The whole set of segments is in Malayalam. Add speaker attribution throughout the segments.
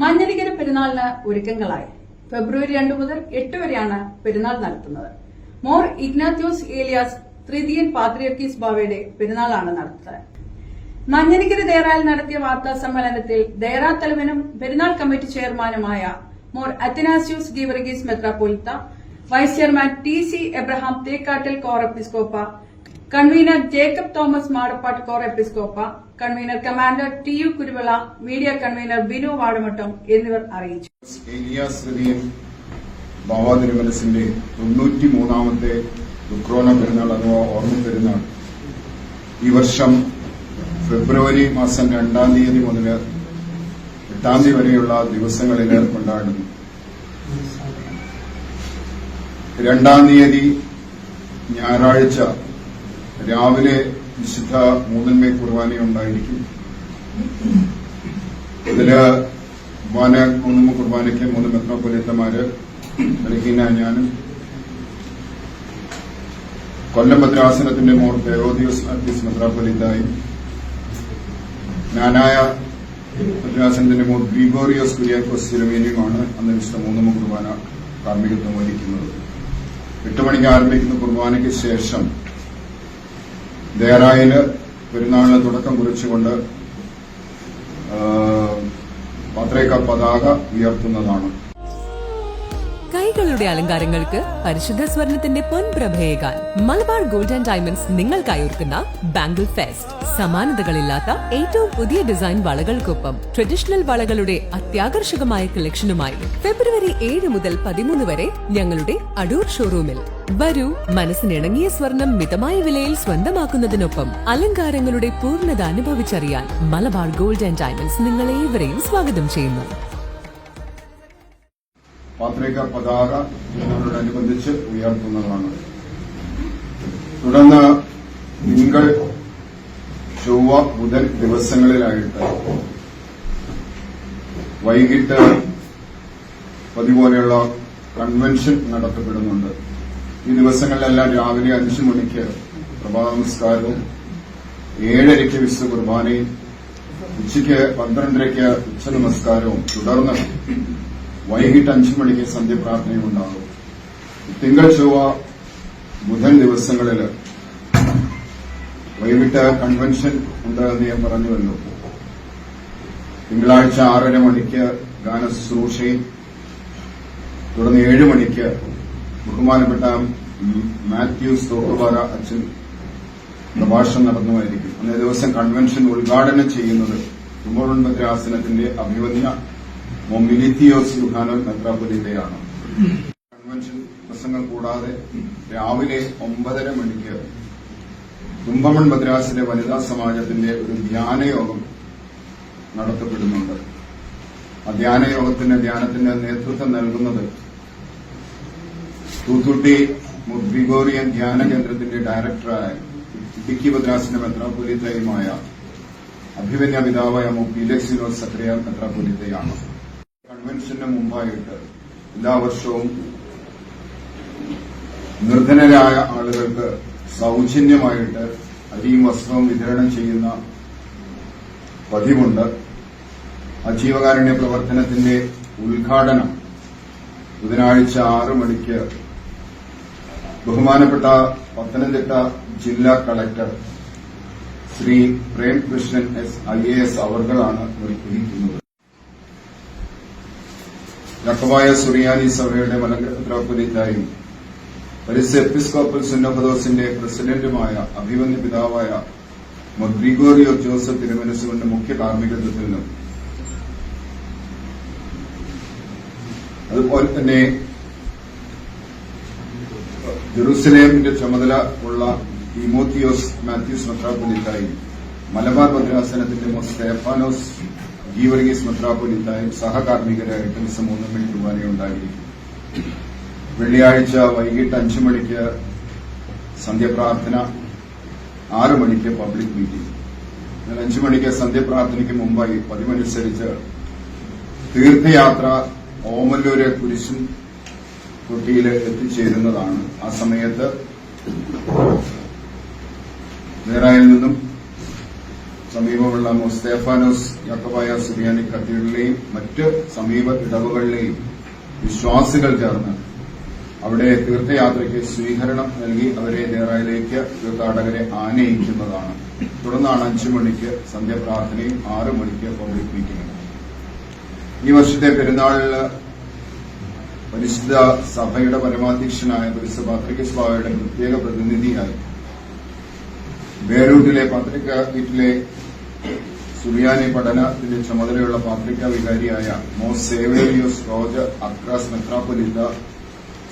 Speaker 1: മഞ്ഞരിക്കര പെരുന്നാളിന് ഒരുക്കങ്ങളായി. ഫെബ്രുവരി രണ്ടു മുതൽ എട്ട് വരെയാണ് പെരുന്നാൾ നടത്തുന്നത്. മോർ ഇഗ്നാത്യോസ് ഏലിയാസ് തൃതീയൻ പാത്രിയർക്കീസ് ബാവയുടെ പെരുന്നാളാണ് നടത്തുന്നത്. മഞ്ഞരിക്കര ദേറായിൽ നടത്തിയ വാർത്താ സമ്മേളനത്തിൽ ദേറാ തലവനും പെരുന്നാൾ കമ്മിറ്റി ചെയർമാനുമായ Mor Athanasius Geevarghese മെത്രാപ്പൊലിത്ത vice chairman T C Abraham Thekkattil core എപ്പിസ്കോപ്പ convener Jacob Thomas Madappattu core എപ്പിസ്കോപ്പ convener commander T U Kuruvila media convener Binu Vadamattam എന്നിവർ അറിയിച്ചു.
Speaker 2: ഏലിയാസ് ഹൃദയൻ ബാബാ തിരുമനസിന്റെ തൊണ്ണൂറ്റി മൂന്നാമത്തെ ദുക്രോണ പെരുന്നാൾ അഥവാ ഓർമ്മ പെരുന്നാൾ. ഈ വർഷം ഫെബ്രുവരി മാസം രണ്ടാം തീയതി മുതൽ എട്ടാം തീയതി വരെയുള്ള ദിവസങ്ങളിൽ കൊണ്ടാടുന്നു രണ്ടാം തീയതി ഞായറാഴ്ച രാവിലെ വിശുദ്ധ മൂന്നന്മേ കുർബാനയുണ്ടായിരിക്കും ഇതിൽ കുർബാന മൂന്നമ്മ കുർബാനയ്ക്ക് മൂന്ന് മെത്രോപൊലിത്തമാര് ബലഹീന ഞാനും കൊല്ലം ഭദ്രാസനത്തിന്റെ മോർ ദേവോദിയോസ് അർത്തീസ് മെത്രാപൊലിത്തായും ഞാനായ ഭദ്രാസനത്തിന്റെ മോർ ഗ്രിഗോറിയോസ് കുര്യാക്കോസ് സിലമേനിയുമാണ് അന്ന് വിശുദ്ധ മൂന്നമ്മ കുർബാന കാർമ്മികത്വം വഹിക്കുന്നത്. എട്ട് മണിക്ക് ആരംഭിക്കുന്ന കുർബാനയ്ക്ക് ശേഷം ദേറായിൽ പെരുന്നാളിന് തുടക്കം കുറിച്ചുകൊണ്ട് പത്രേക പതാക ഉയർത്തുന്നതാണ്.
Speaker 3: കൈകളുടെ അലങ്കാരങ്ങൾക്ക് പരിശുദ്ധ സ്വർണത്തിന്റെ പൊൻപ്രഭയേകാൻ മലബാർ ഗോൾഡ് ആൻഡ് ഡയമണ്ട്സ് നിങ്ങൾക്കായി ഒരുക്കുന്ന ബാംഗിൾ ഫെസ്റ്റ്. സമാനതകളില്ലാത്ത ഏറ്റവും പുതിയ ഡിസൈൻ വളകൾക്കൊപ്പം ട്രഡീഷണൽ വളകളുടെ അത്യാകർഷകമായ കളക്ഷനുമായി ഫെബ്രുവരി ഏഴ് മുതൽ പതിമൂന്ന് വരെ ഞങ്ങളുടെ അടൂർ ഷോറൂമിൽ വരൂ മനസ്സിനിണങ്ങിയ സ്വർണം മിതമായ വിലയിൽ സ്വന്തമാക്കുന്നതിനൊപ്പം അലങ്കാരങ്ങളുടെ പൂർണത അനുഭവിച്ചറിയാൻ മലബാർ ഗോൾഡ് ആൻഡ് ഡയമണ്ട്സ് നിങ്ങളെ ഏവരെയും സ്വാഗതം ചെയ്യുന്നു.
Speaker 2: പത്രിക പതാക ഇതിനോടനുബന്ധിച്ച് ഉയർത്തുന്നതാണ്. തുടർന്ന് തിങ്കൾ ബുധൻ ദിവസങ്ങളിലായിട്ട് വൈകിട്ട് പതിപോലെയുള്ള കൺവെൻഷൻ നടത്തപ്പെടുന്നുണ്ട്. ഈ ദിവസങ്ങളിലെല്ലാം രാവിലെ അഞ്ചു മണിക്ക് പ്രഭാത നമസ്കാരവും ഏഴരയ്ക്ക് വിശുദ്ധ കുർബാനയും ഉച്ചയ്ക്ക് പന്ത്രണ്ടരയ്ക്ക് ഉച്ച നമസ്കാരവും തുടർന്ന് വൈകിട്ട് അഞ്ചു മണിക്ക് സന്ധ്യപ്രാർത്ഥനയും ഉണ്ടാകും. തിങ്കൾ ചൊവ്വ ബുധൻ ദിവസങ്ങളിൽ വൈകിട്ട് കൺവെൻഷൻ ഉണ്ടെന്ന് ഞാൻ പറഞ്ഞുവല്ലോ. തിങ്കളാഴ്ച ആറര മണിക്ക് ഗാന ശുശ്രൂഷയും തുടർന്ന് ഏഴ് മണിക്ക് ബഹുമാനപ്പെട്ട മാത്യൂസ് തോട്ടുപാറ അച്ഛൻ പ്രഭാഷണം നടന്നുമായിരിക്കും അന്നേ ദിവസം കൺവെൻഷൻ ഉദ്ഘാടനം ചെയ്യുന്നത് കുമ്പോറൻ ഭദ്രാസനത്തിന്റെ അഭിവന്യ മൊമിലിത്തിയോസ് യുഹാനോ മെത്രാപ്പൊലിന്റെയാണ് കൺവെൻഷൻ പ്രസംഗം കൂടാതെ രാവിലെ ഒമ്പതര മണിക്ക് തുമ്പമൺ മദ്രാസിലെ വനിതാ സമാജത്തിന്റെ ഒരു ധ്യാനയോഗം നടത്തപ്പെടുന്നുണ്ട്. ആ ധ്യാനയോഗത്തിന്റെ ധ്യാനത്തിന്റെ നേതൃത്വം നൽകുന്നത് തൂത്തുട്ടി ഗ്രിഗോറിയൻ ധ്യാന കേന്ദ്രത്തിന്റെ ഡയറക്ടറായ ഇടുക്കി മദ്രാസിന്റെ മെത്രാപ്പൊലിത്തയുമായ അഭിമന്യ പിതാവായ മു പീലക്സിനോസ് സക്രിയ മെത്രാപ്പൊലിത്തയാണ്. കൺവെൻഷന് മുമ്പായിട്ട് എല്ലാ വർഷവും നിർധനരായ ആളുകൾക്ക് സൗജന്യമായിട്ട് അരിയും വസ്ത്രവും വിതരണം ചെയ്യുന്ന പതിവുണ്ട്. അജീവകാരുണ്യ പ്രവർത്തനത്തിന്റെ ഉദ്ഘാടനം ബുധനാഴ്ച ആറ് മണിക്ക് ബഹുമാനപ്പെട്ട പത്തനംതിട്ട ജില്ലാ collector Shri Premkrishnan S I A S അവർകളാണ് നിർവഹിക്കുന്നത് ലക്കവായ സുറിയാനി സഭയുടെ മലങ്കരപുരാപുരിത്തായും പരിസ്ഥ എപ്പിസ്കോപ്പൽ സുന്നപദോസിന്റെ പ്രസിഡന്റുമായ അഭിമന്യ പിതാവായ മൊഗ്രിഗോറിയോ ജോസഫ് തിരുമനസുകൊണ്ട് മുഖ്യ കാർമ്മികത്വത്തിൽ നിന്നും. അതുപോലെ തന്നെ ജെറൂസലേമിന്റെ ചുമതല ഉള്ള ഇമോത്തിയോസ് മാത്യൂസ് മെത്രാപ്പൊലിത്തായും മലബാർ ഭദ്രാസനത്തിന്റെ സ്റ്റേഫാനോസ് ഗീവർഗീസ് മെത്രാപ്പൊലിത്തായും സഹകാർമ്മികരായിട്ട് മണി കുർബാനയുണ്ടായിരിക്കും വെള്ളിയാഴ്ച വൈകിട്ട് അഞ്ചു മണിക്ക് സന്ധ്യപ്രാർത്ഥന ആറു മണിക്ക് പബ്ലിക് മീറ്റിംഗ് എന്നാൽ അഞ്ചു മണിക്ക് സന്ധ്യപ്രാർത്ഥനയ്ക്ക് മുമ്പായി പതിവനുസരിച്ച് തീർത്ഥയാത്ര ഓമല്ലൂര് കുരിശും കുട്ടിയിൽ എത്തിച്ചേരുന്നതാണ്. ആ സമയത്ത് നേറായിൽ നിന്നും സമീപമുള്ള മുസ്തേഫാനോസ് യാക്കോബായ സുബിയാനി കത്തീഡ്രലിലെയും മറ്റ് സമീപ ഇടവുകളിലെയും വിശ്വാസികൾ ചേർന്ന് അവിടെ തീർത്ഥയാത്രയ്ക്ക് സ്വീകരണം നൽകി അവരെ ദേറായിലേക്ക് തീർത്ഥാടകരെ ആനയിക്കുന്നതാണ്. തുടർന്നാണ് അഞ്ചു മണിക്ക് സന്ധ്യാപ്രാർത്ഥനയും ആറ് മണിക്ക് പബ്ലിക് മീറ്റിംഗും ഈ വർഷത്തെ പെരുന്നാളിൽ പരിശുദ്ധ സഭയുടെ പരമാധ്യക്ഷനായ പരിശുദ്ധ പാത്രികസ് പ്രത്യേക പ്രതിനിധിയായി ബേരൂട്ടിലെ പത്രിക വീട്ടിലെ സുറിയാനി പഠനത്തിന്റെ ചുമതലയുള്ള പാത്രിക വികാരിയായ മോ സേവേലിയോസ് റോജർ അക്രാസ് മെത്രാപ്പൊലിത്ത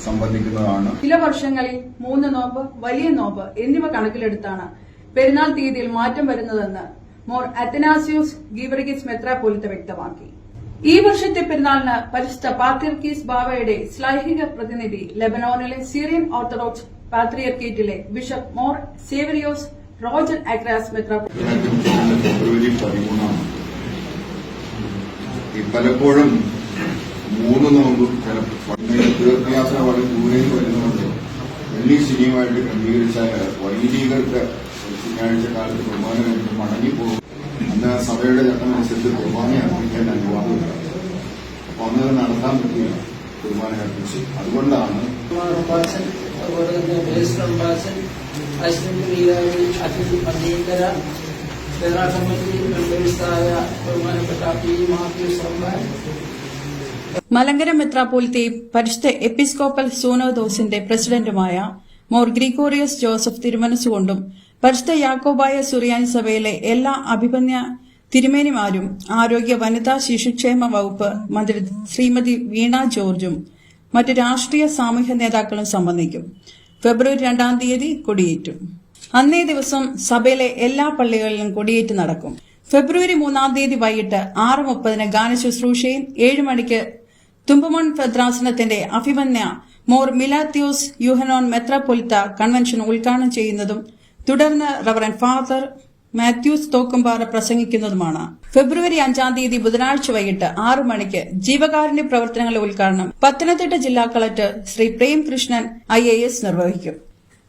Speaker 2: സംബന്ധിക്കുന്നതാണ്.
Speaker 1: ചില വർഷങ്ങളിൽ മൂന്ന് നോമ്പ് വലിയ നോമ്പ് എന്നിവ കണക്കിലെടുത്താണ് പെരുന്നാൾ തീയതിയിൽ മാറ്റം വരുന്നതെന്ന് മോർ അത്തനാസിയോസ് ഗീവർഗീസ് മെത്രാപോലിത്ത വ്യക്തമാക്കി. ഈ വർഷത്തെ പെരുന്നാളിന് പരിശുദ്ധ പാത്രിയർക്കീസ് ബാവയുടെ ശ്ലൈഹിക പ്രതിനിധി ലെബനോണിലെ Syrian orthodox പാത്രിയർക്കേറ്റിലെ bishop Mor Severius Roger Akhrass മെത്രാപോലിത്ത
Speaker 2: ഫെബ്രുവരി പതിമൂന്നാണ് പലപ്പോഴും മൂന്ന് നോമ്പ് തീർത്ഥയാത്ര വളരെ ദൂരെ വരുന്നുണ്ട് വലിയ ശനിയുമായിട്ട് ക്രമീകരിച്ചാൽ വൈദികർക്ക് ശനിയാഴ്ച കാലത്ത് കുർബാന കഴിഞ്ഞ് മടങ്ങിപ്പോകും അന്ന് സഭയുടെ ചട്ടമനുസരിച്ച് കുർബാന അർപ്പിക്കാൻ അനുവാദമില്ല അപ്പൊ അന്ന് നടത്താൻ പറ്റില്ല കുർബാന അർപ്പിച്ച്. അതുകൊണ്ടാണ്
Speaker 4: അതുപോലെ തന്നെ ബേസ് റംബാച്ചൻ അസിസ്റ്റന്റ് ലീഗായി അതിഥി പന്തീങ്കര കേരള കമ്മിറ്റി മെമ്പേഴ്സായ ബഹുമാനപ്പെട്ട പി മാത്യു റംബാൻ
Speaker 1: മലങ്കര മെത്രാപോലിത്തെ പരിശുദ്ധ എപ്പിസ്കോപ്പൽ സൂനോദോസിന്റെ പ്രസിഡന്റുമായ മോർ ഗ്രിഗോറിയസ് ജോസഫ് തിരുമനസുകൊണ്ടും പരിശുദ്ധ യാക്കോബായ സുറിയാനി സഭയിലെ എല്ലാ അഭിപന്യ തിരുമേനിമാരും ആരോഗ്യ വനിതാ ശിശുക്ഷേമ വകുപ്പ് മന്ത്രി ശ്രീമതി വീണ ജോർജും മറ്റ് രാഷ്ട്രീയ സാമൂഹ്യ നേതാക്കളും സംബന്ധിക്കും. ഫെബ്രുവരി രണ്ടാം തീയതി കൊടിയേറ്റും. അന്നേ ദിവസം സഭയിലെ എല്ലാ പള്ളികളിലും കൊടിയേറ്റ് നടക്കും. ഫെബ്രുവരി മൂന്നാം തീയതി വൈകിട്ട് ആറ് മുപ്പതിന് ഗാനശുശ്രൂഷയും ഏഴ് മണിക്ക് തുമ്പമൺ ഭദ്രാസനത്തിന്റെ അഭിമന്യ മോർ മിലാത്യോസ് യുഹനോൻ മെത്രാപൊലിത്ത കൺവെൻഷൻ ഉദ്ഘാടനം ചെയ്യുന്നതും തുടർന്ന് റവറൻ ഫാദർ മാത്യൂസ് തോക്കുംപാറ പ്രസംഗിക്കുന്നതുമാണ്. ഫെബ്രുവരി അഞ്ചാം തീയതി ബുധനാഴ്ച വൈകിട്ട് ആറു മണിക്ക് ജീവകാരുണ്യ പ്രവർത്തനങ്ങളുടെ ഉദ്ഘാടനം പത്തനംതിട്ട ജില്ലാ കളക്ടർ ശ്രീ പ്രേം കൃഷ്ണൻ ഐ നിർവഹിക്കും.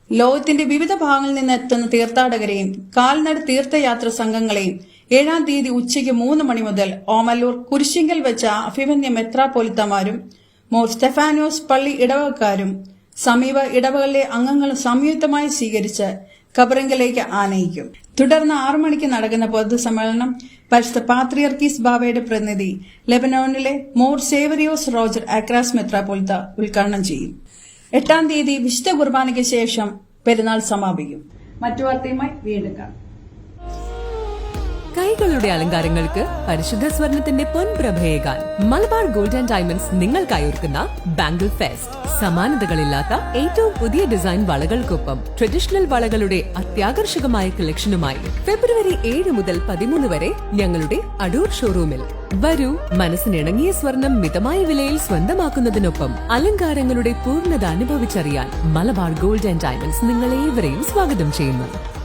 Speaker 1: ലോകത്തിന്റെ വിവിധ ഭാഗങ്ങളിൽ നിന്ന് എത്തുന്ന തീർത്ഥാടകരെയും കാൽനട തീർത്ഥയാത്ര സംഘങ്ങളെയും ഏഴാം തീയതി ഉച്ചയ്ക്ക് മൂന്ന് മണി മുതൽ ഓമല്ലൂർ കുരിശിങ്കൽ വെച്ച അഭിമന്യ മെത്രാപോലിത്തമാരും മോർ സ്റ്റെഫാനോസ് പള്ളി ഇടവകക്കാരും സമീപ ഇടവകളിലെ അംഗങ്ങളും സംയുക്തമായി സ്വീകരിച്ച് കബറിങ്കലേക്ക് ആനയിക്കും. തുടർന്ന് ആറു മണിക്ക് നടക്കുന്ന പൊതുസമ്മേളനം പരിശുദ്ധ പാത്രിയർക്കീസ് ബാബയുടെ പ്രതിനിധി ലെബനോണിലെ മോർ സേവരിയോസ് റോജർ അക്രാസ് മെത്രാപോലിത്ത ഉദ്ഘാടനം ചെയ്യും. എട്ടാം തീയതി വിശുദ്ധ കുർബാനയ്ക്ക് ശേഷം പെരുന്നാൾ സമാപിക്കും. മറ്റു വാർത്തയുമായി വീണ്ടും കാണാം.
Speaker 3: കൈകളുടെ അലങ്കാരങ്ങൾക്ക് പരിശുദ്ധ സ്വർണത്തിന്റെ പൊൻപ്രഭയേകാൻ മലബാർ ഗോൾഡ് ആൻഡ് ഡയമണ്ട്സ് നിങ്ങൾക്കായി ഒരുക്കുന്ന ബാംഗിൾ ഫെസ്റ്റ്. സമാനതകളില്ലാത്ത ഏറ്റവും പുതിയ ഡിസൈൻ വളകൾക്കൊപ്പം ട്രഡീഷണൽ വളകളുടെ അത്യാകർഷകമായ കളക്ഷനുമായി ഫെബ്രുവരി ഏഴ് മുതൽ പതിമൂന്ന് വരെ ഞങ്ങളുടെ അടൂർ ഷോറൂമിൽ. വരൂ മനസ്സിനിണങ്ങിയ സ്വർണം മിതമായ വിലയിൽ സ്വന്തമാക്കുന്നതിനൊപ്പം അലങ്കാരങ്ങളുടെ പൂർണത അനുഭവിച്ചറിയാൻ മലബാർ ഗോൾഡ് ആൻഡ് ഡയമണ്ട്സ് നിങ്ങളേവരെയും സ്വാഗതം ചെയ്യുന്നു.